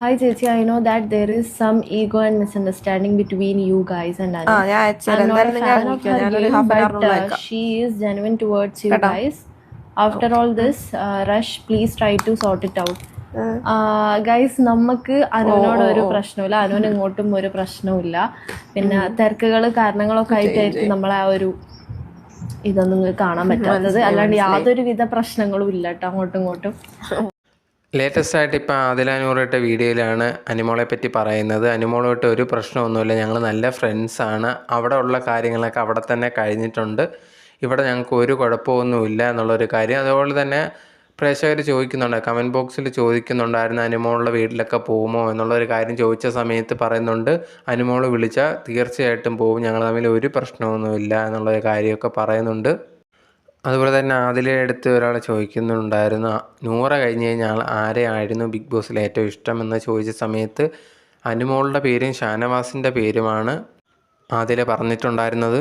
Hi, ചേച്ചി I know that there is some ego and misunderstanding between you guys and she's genuine towards you guys after all this rush please try to sort it out. Guys നമുക്ക് അനുവിനോട് ഒരു പ്രശ്നമില്ല. അനുവിന് ഇങ്ങോട്ടും ഒരു പ്രശ്നവുമില്ല. പിന്നെ തിരക്കുകൾ കാരണങ്ങളൊക്കെ ആയിട്ടായിരിക്കും നമ്മളെ ആ ഒരു ഇതൊന്നും കാണാൻ പറ്റാത്തത്. അല്ലാണ്ട് യാതൊരു വിധ പ്രശ്നങ്ങളും ഇല്ല കേട്ടോ അങ്ങോട്ടും ഇങ്ങോട്ടും. ലേറ്റസ്റ്റ് ആയിട്ട് ഇപ്പോൾ ആദിലാനൂറിട്ട വീഡിയോയിലാണ് അനിമോളെ പറ്റി പറയുന്നത്. അനിമോളുമായിട്ട് ഒരു പ്രശ്നമൊന്നുമില്ല. ഞങ്ങൾ നല്ല ഫ്രണ്ട്സാണ് അവിടെ ഉള്ള കാര്യങ്ങളൊക്കെ അവിടെ തന്നെ കഴിഞ്ഞിട്ടുണ്ട്. ഇവിടെ ഞങ്ങൾക്ക് ഒരു കുഴപ്പമൊന്നുമില്ല എന്നുള്ളൊരു കാര്യം. അതുപോലെ തന്നെ പ്രേക്ഷകർ ചോദിക്കുന്നുണ്ട്. കമന്റ് ബോക്സിൽ ചോദിക്കുന്നുണ്ടായിരുന്നു അനുമോളുടെ വീട്ടിലൊക്കെ പോകുമോ എന്നുള്ളൊരു കാര്യം ചോദിച്ച സമയത്ത് പറയുന്നുണ്ട്. അനുമോൾ വിളിച്ചാൽ തീർച്ചയായിട്ടും പോകും. ഞങ്ങൾ തമ്മിൽ ഒരു പ്രശ്നമൊന്നുമില്ല എന്നുള്ളൊരു കാര്യമൊക്കെ പറയുന്നുണ്ട്. അതുപോലെ തന്നെ അതിലെ അടുത്ത് ഒരാൾ ചോദിക്കുന്നുണ്ടായിരുന്നു നൂറ കഴിഞ്ഞ് കഴിഞ്ഞാൽ ആരെയായിരുന്നു ബിഗ് ബോസിൽ ഏറ്റവും ഇഷ്ടം എന്ന് ചോദിച്ച സമയത്ത് അനുമോളുടെ പേരും ഷാനവാസിന്റെ പേരുമാണ് ആദില പറഞ്ഞിട്ടുണ്ടായിരുന്നത്.